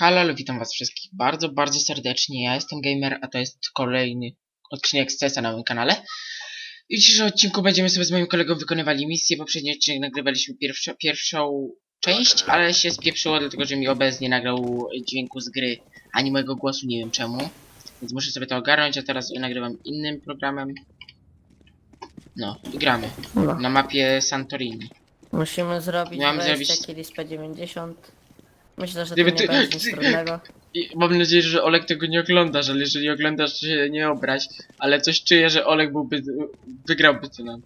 Halo, witam was wszystkich bardzo, bardzo serdecznie. Ja jestem Gamer, a to jest kolejny odcinek z CS-a na moim kanale. I w dzisiejszym odcinku będziemy sobie z moim kolegą wykonywali misję. Poprzedni odcinek nagrywaliśmy pierwszo, pierwszą część, ale się spieprzyło, dlatego że mi OBS nie nagrał dźwięku z gry, ani mojego głosu, nie wiem czemu. Więc muszę sobie to ogarnąć, a teraz nagrywam innym programem. No, i gramy. No. Na mapie Santorini. Musimy zrobić Miałem 20 zrobić- killi z P90. Myślę, że to Gdyby nie ty- będzie nic trudnego. I mam nadzieję, że Olek tego nie oglądasz, ale jeżeli oglądasz, to się nie obraź. Ale coś czuję, że Olek byłby, wygrałby to nam.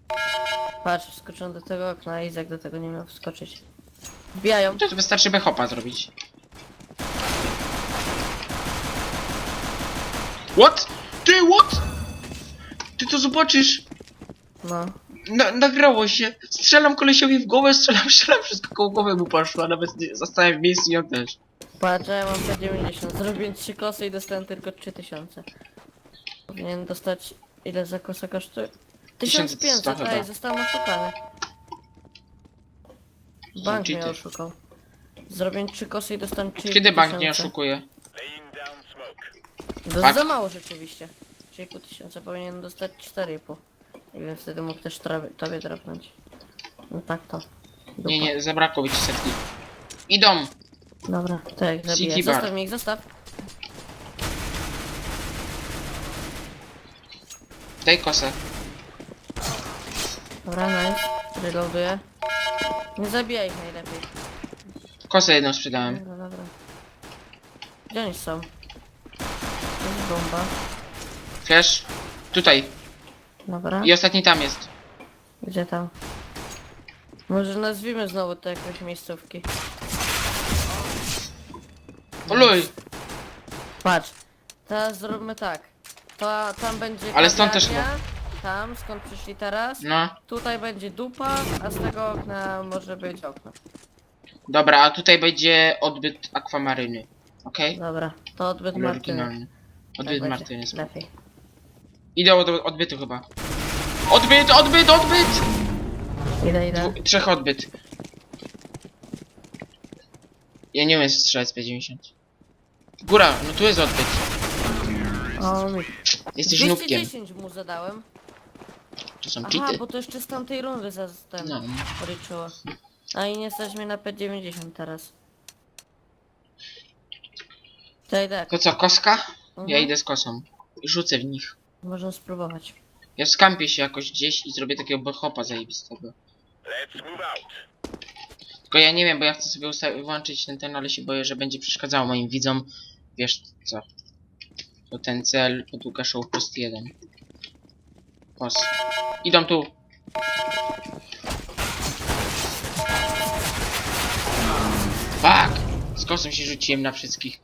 Patrz, wskoczyłem do tego okna i Izak do tego nie miał wskoczyć. Wbijają. To, to wystarczy bechopa zrobić. What? Ty, what? Ty to zobaczysz! No. Na, nagrało się. Strzelam kolesiowi w głowę, strzelam, strzelam, wszystko koło głowy mu poszło, a nawet nie, zostałem w miejscu i on też. Patrz, ja mam P90. Zrobiłem 3 kosy i dostałem tylko 3000. Powinien dostać... Ile za kosę kosztuje? 1100 1500, chyba. ej, zostałem oszukany. Bank mnie cheaty. oszukał. Zrobiłem 3 kosy i dostałem 3000. Kiedy bank nie oszukuje? To Bank? za mało rzeczywiście. 3,5 tysiąca powinien dostać 4,5. Ile wtedy mógł też tobie drapnąć. No tak to. Dupa. Nie, nie, zabrakło mi ci setki. Idą! Dobra, tak, zabiję. bar. Zostaw mi ich, zostaw. Daj kosę. Dobra, nice. Reloaduję. Nie zabijaj ich najlepiej. Kosę jedną sprzedałem. Dobra, dobra. Gdzie oni są? To jest bomba. Flash. Tutaj. Dobra. I ostatni tam jest. Gdzie tam? Może nazwijmy znowu to jakieś miejscówki. Oluj! Patrz, teraz zróbmy tak. To, tam będzie Ale stąd też kawiarnia, Tam, skąd przyszli teraz. No. Tutaj będzie dupa, a z tego okna może być okno. Dobra, a tutaj będzie odbyt akwamaryny. Okej? Dobra, to odbyt Okay? Martyny. Oryginalny. Tak Odbyt będzie Martyny. Lepiej. Idę do odbytu chyba. Odbyt, odbyt, odbyt! Idę, idę. Dwu, trzech odbyt. Ja nie umiem strzelać z P90. Góra, no tu jest odbyt. O, mi. Jesteś nubkiem. 210 mu zadałem. To są Aha, cheaty. bo to jeszcze z tamtej rundy za ten No. policzyło. A i nie stać mnie na P90 teraz. To idę. To co, koska? Ja Mhm. idę z kosą. I rzucę w nich. Można spróbować. Ja skampię się jakoś gdzieś i zrobię takiego bechopa zajebistego. Tylko ja nie wiem, bo ja chcę sobie usta- włączyć ten, ten, ale się boję, że będzie przeszkadzało moim widzom. Wiesz co? To ten cel od Show post 1. Pos. Idą tu. Fuck! Z kosem się rzuciłem na wszystkich.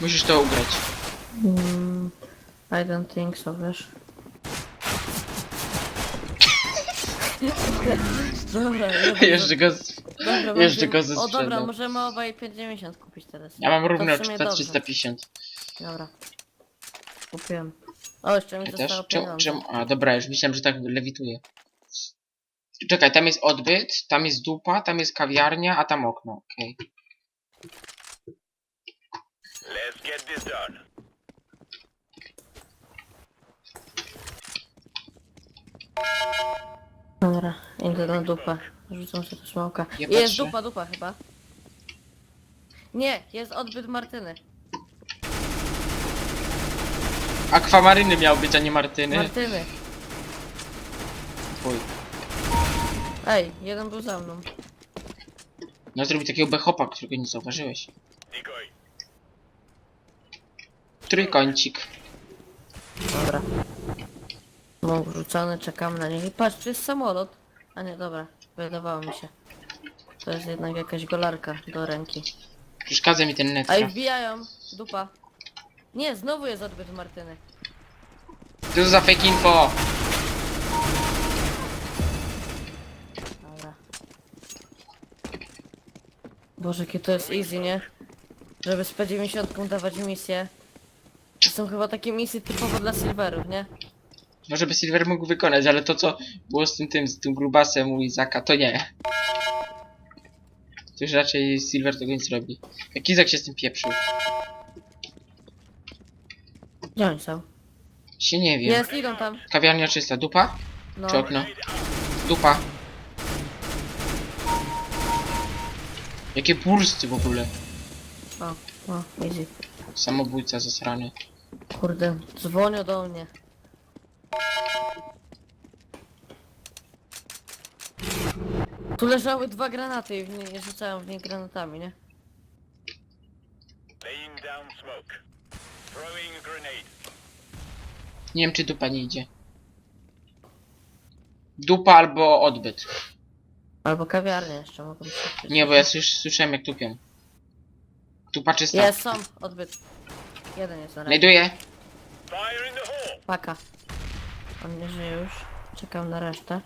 Musisz to ugrać. Mm, I don't think so, wiesz. Dobra, ja Jeszcze go z... dobra, jeszcze możemy- go O zesprzedam. dobra, możemy obaj 5,90 kupić teraz. Ja mam równo sumie dobrze. 350. Dobra. Kupiłem. O, jeszcze mi Ja zostało też? Czemu, pieniądze. czemu? A dobra, już myślałem, że tak lewituje. Czekaj, tam jest odbyt, tam jest dupa, tam jest kawiarnia, a tam okno, okej. Let's get this done. Dobra, idę na dupę. Rzucam sobie tu smoka. Ja jest patrzę. dupa, dupa chyba. Nie, jest odbyt Martyny. Akwamaryny miał być, a nie Martyny. Martyny. Chuj. Ej, jeden był za mną. No zrobił takiego bechopa, którego nie zauważyłeś. Trójkącik. Dobra. Mam wrzucony, czekam na niego. Patrz, tu jest samolot. A nie, dobra. Wydawało mi się. To jest jednak jakaś golarka do ręki. Przeszkadza mi ten net. Ej, wbijają. Dupa. Nie, znowu jest odbyt Martyny. To za fake info? Dobra. Boże, jakie to jest easy, nie? Żeby z P90 dawać misję. To są chyba takie misje typowo dla silverów, nie? Może by Silver mógł wykonać, ale to co było z tym tym, z tym grubasem u Izaka, to nie. To już raczej Silver tego nie zrobi. Jak Izak się z tym pieprzył. Gdzie oni są? Się nie wiem. Jest, idą tam. Kawiarnia czysta. Dupa? No. Czy okno? Dupa. Jakie bursty w ogóle. O, o, easy. Samobójca zasrany. Kurde, dzwonią do mnie. Tu leżały dwa granaty i w nie, rzucałem w nie granatami, nie? Laying down smoke. Throwing a grenade. Nie wiem czy dupa nie idzie. Dupa albo odbyt. Albo kawiarnia jeszcze mogą być. Nie, bo ja już słyszałem jak tupią. Dupa czysta. Jest, są, odbyt. Jeden jest na razie. Znajduję. Fire in the hole. Paka. On nie żyje już. Czekam na resztę.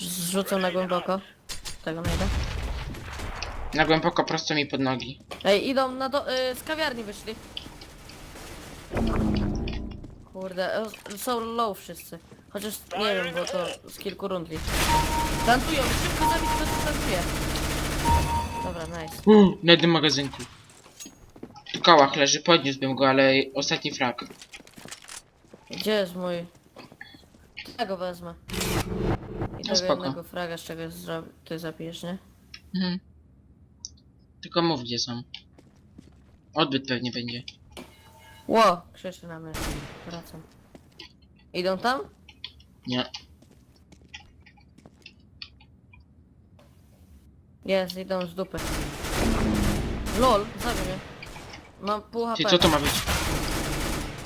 Zrzucą na głęboko. Tego nie da. Na głęboko prosto mi pod nogi. Ej, idą na do... Y, z kawiarni wyszli. Kurde, e, są low wszyscy. Chociaż nie wiem, bo to z kilku rundli. Plantują, szybko zabić kto tu plantuje. Dobra, nice. Uuu, na jednym magazynku. Tu kałach leży, podniósłbym go, ale ostatni frak. Gdzie jest mój... Ja go wezmę. I No tego spoko. jednego fraga z czegoś zro... ty zabijesz, nie? Mhm. Tylko mów gdzie są. Odbyt pewnie będzie. Ło! Krzyczy na mnie. Wracam. Idą tam? Nie. Jest, idą z dupy. LOL, zabij mnie. Mam pół HP. Ty co to ma być?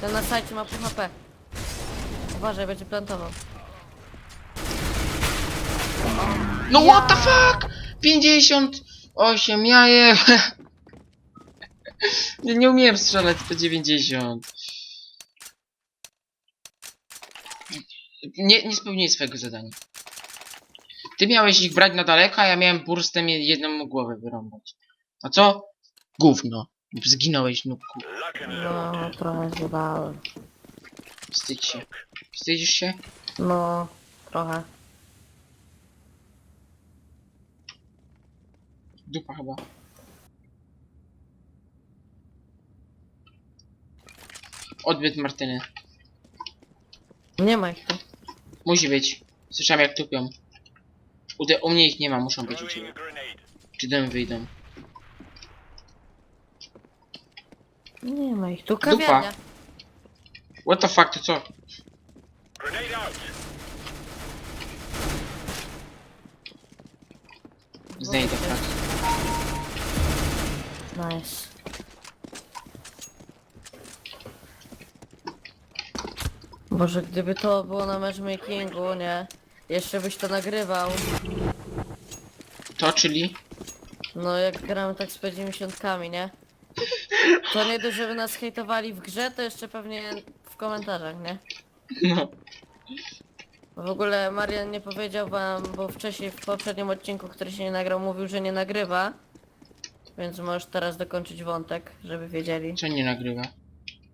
Ten na sajcie ma pół HP. Uważaj, będzie plantował. No what the fuck? 58 jaje. Nie, nie umiem strzelać po 90. Nie, nie spełniłeś swojego zadania. Ty miałeś ich brać na daleko, a ja miałem burstem je- jedną głowę wyrąbać. A co? Gówno. Zginąłeś, and load. No, trochę zjebałem. Wstydź się. Wstydzisz się? No, trochę. Dupa chyba. Odbyt Martyny. Nie ma ich tu. Musi być. Słyszałem jak tupią. U, de- u mnie ich nie ma, muszą być u ciebie. Czy dym wyjdą? Nie ma ich tu. Kawiarnia. What the fuck, to co? Grenade out. Znajdę frak. Nice. Boże, gdyby to było na matchmakingu, nie? Jeszcze byś to nagrywał. To, czyli? No jak gramy tak z P90, nie? To nie dość, żeby nas hejtowali w grze, to jeszcze pewnie komentarzach, nie? No. W ogóle Marian nie powiedział wam, bo wcześniej w poprzednim odcinku, który się nie nagrał, mówił, że nie nagrywa. Więc możesz teraz dokończyć wątek, żeby wiedzieli. Co nie nagrywa?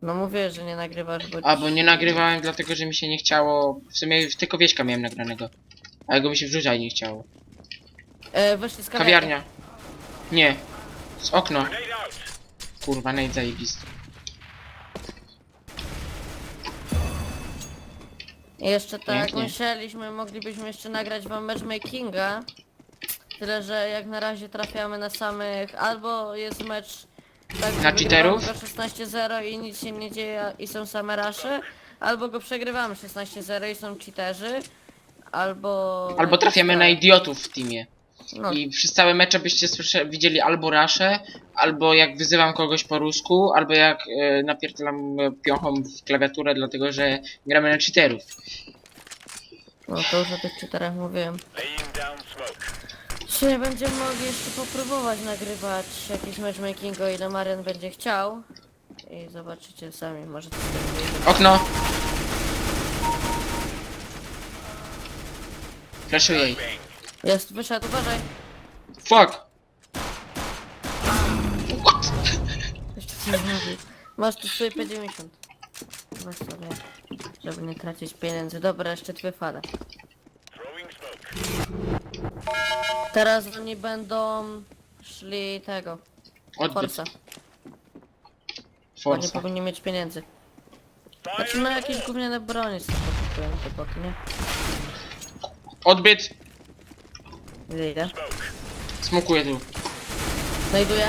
No mówię, że nie nagrywasz, bo... A, bo nie nagrywałem dlatego, że mi się nie chciało... W sumie tylko wieśka miałem nagranego. Ale go mi się wrzucać nie chciało. E, weszli z kawiarni. Kawiarnia. Nie. Z out. Kurwa, najd zajebisty. Jeszcze tak Pięknie. myśleliśmy, moglibyśmy jeszcze nagrać wam matchmakinga. Tyle, że jak na razie trafiamy na samych, albo jest mecz tak, Na cheaterów? wygrywamy go 16-0 i nic się nie dzieje i są same rasze, albo go przegrywamy 16-0 i są cheaterzy, albo... Albo trafiamy na idiotów w teamie. No, I przez całe mecze byście słysze, widzieli albo raszę, albo jak wyzywam kogoś po rusku, albo jak e, napierdalam piochą w klawiaturę, dlatego że gramy na cheaterów. no to już o tych cheaterach mówiłem. Laying down smoke. Czy będziemy mogli jeszcze popróbować nagrywać jakiś matchmaking, o ile Marian będzie chciał. I zobaczycie sami, może to będzie. Okno! Flashuję jej. Jest, wyszedł, uważaj. Fuck! What? Jeszcze coś zrobił. Masz tu sobie P90. Weź sobie, żeby nie tracić pieniędzy. Dobra, jeszcze dwie fale. Teraz oni będą szli tego, Odbyt. Forsa. Bo nie Forza. powinni mieć pieniędzy. Znaczy no jakieś gówniane bronie sobie kupują te boty, nie? Odbyt. Idę, idę. Smokuję tu. Znajduję.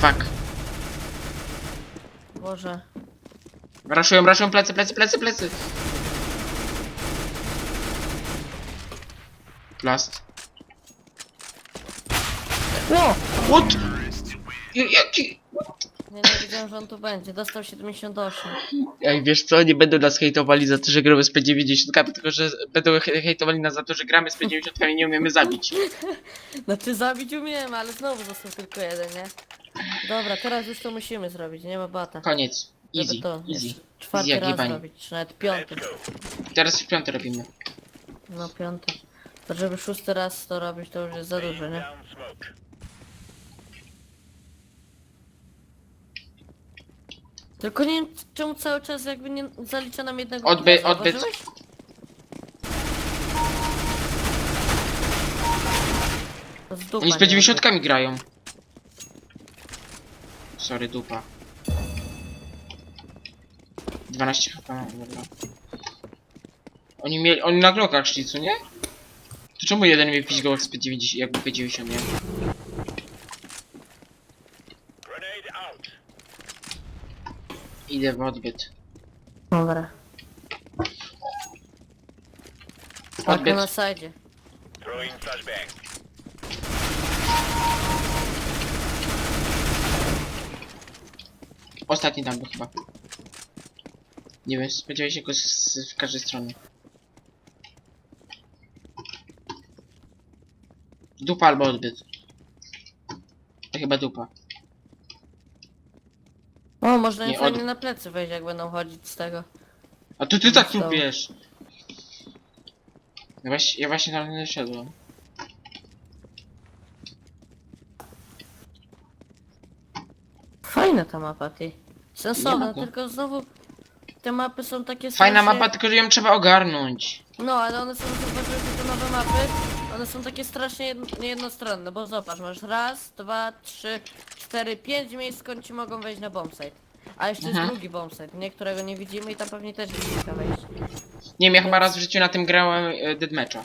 Fuck. Boże. Raszują, raszują plecy, plecy, plecy, plecy. Plast. Ło! What? Ja- Jaki? Nie, nie wiedziałem, że on tu będzie. Dostał 78. Ej, wiesz co, nie będą nas hejtowali za to, że gramy z P90, tylko że będą he- hejtowali nas za to, że gramy z P90 i nie umiemy zabić. Znaczy zabić umiem, ale znowu został tylko jeden, nie? Dobra, teraz już to musimy zrobić, nie ma bata. Koniec. Żeby Easy, to easy. jeszcze czwarty jak raz zrobić, czy nawet piąty. Teraz w piąty robimy. No piąty. To żeby szósty raz to robić, to już jest za dużo, nie? Down smoke. Tylko nie wiem czemu cały czas jakby nie zalicza nam jednego Odby- killa, odbyt. zauważyłeś? To z dupa, Oni z nie P90 grają. Sorry, dupa. 12 HP mam, dobra. Oni mieli, oni na glokach szli, co nie? To czemu jeden mnie pizgał z P90, jakby P90, nie? Grenade out. Idę w odbyt. Dobra. Odbyt. na. Throwing flashbang. Ostatni tam był chyba. Nie wiem, spodziewałem się go z, z, każdej stronie. Dupa albo odbyt. To chyba dupa. O, można Nie, im fajnie od- na plecy wejść, jak będą chodzić z tego. A to ty tak Zostało. lubisz. Ja właśnie, ja właśnie tam nie szedłem. Fajna ta mapa, ty. Sensowna, Nie ma tylko znowu te mapy są takie Fajna strasznie- mapa, tylko że ją trzeba ogarnąć. No, ale one są, że te nowe mapy, one są takie strasznie jed niejednostronne, bo zobacz, masz raz, dwa, trzy, cztery, pięć miejsc, skąd ci mogą wejść na bombsite. A jeszcze Mhm. jest drugi bombsite, nie? Którego nie widzimy i tam pewnie też jest kilka wejść. Nie wiem, ja chyba raz w życiu na tym grałem e, deathmatcha.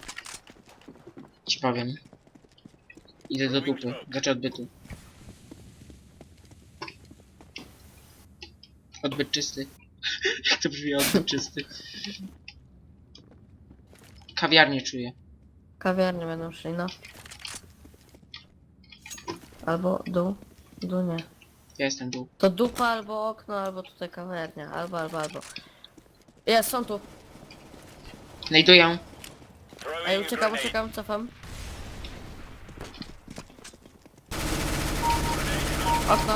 Ci powiem. Idę do dupy, znaczy odbytu. Odbyt czysty. Jak to brzmi odbyt czysty? Kawiarnię czuję. Kawiarnie będą szli, no. Albo dół, dół nie. Ja jestem dół. To dupa, albo okno, albo tutaj kawiarnia, albo, albo, albo. Jest, są tu. Znajduję. Ej, uciekam, uciekam, cofam. Okno.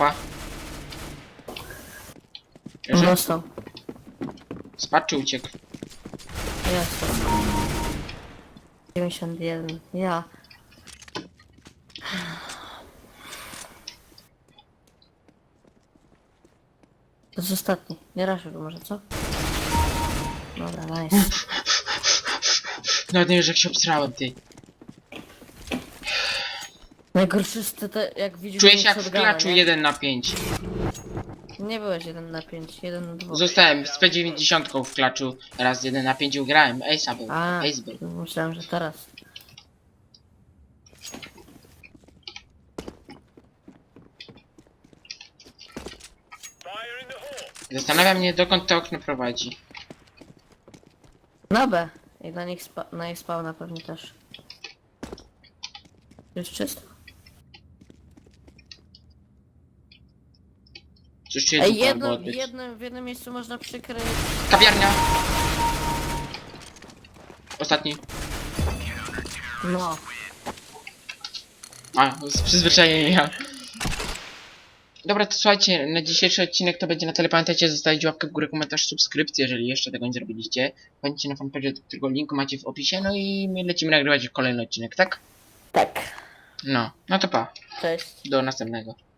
Dupa. Leży? Dostał. Spadł czy uciekł? Jest. 91. Ja. To jest ostatni. Nie raszuj go może, co? Dobra, nice. Nawet nie wiesz jak się obsrałem, ty. Najgorszy jest te jak widzisz... Czuję się jak w shotguna, klaczu nie? 1 na 5. Nie byłeś 1 na 5, 1 na 2. Zostałem z P90 w klaczu. Raz 1 na 5 grałem. Ace'a był. A, Ace był. myślałem, że teraz. Zastanawia mnie dokąd to okno prowadzi. Na B. I na nich spa na ich spawna pewnie też. Jest czysto. Coś Ej, albo jedno, jedno, w jednym miejscu można przykryć. Kawiarnia! Ostatni. No. A, z przyzwyczajenia. Dobra, to słuchajcie, na dzisiejszy odcinek to będzie na tyle. Pamiętajcie, zostawić łapkę w górę, komentarz, subskrypcję, jeżeli jeszcze tego nie zrobiliście. Pamiętajcie na fanpage, do którego linku macie w opisie. No i my lecimy nagrywać kolejny odcinek, tak? Tak. No, no to pa. Cześć. Do następnego.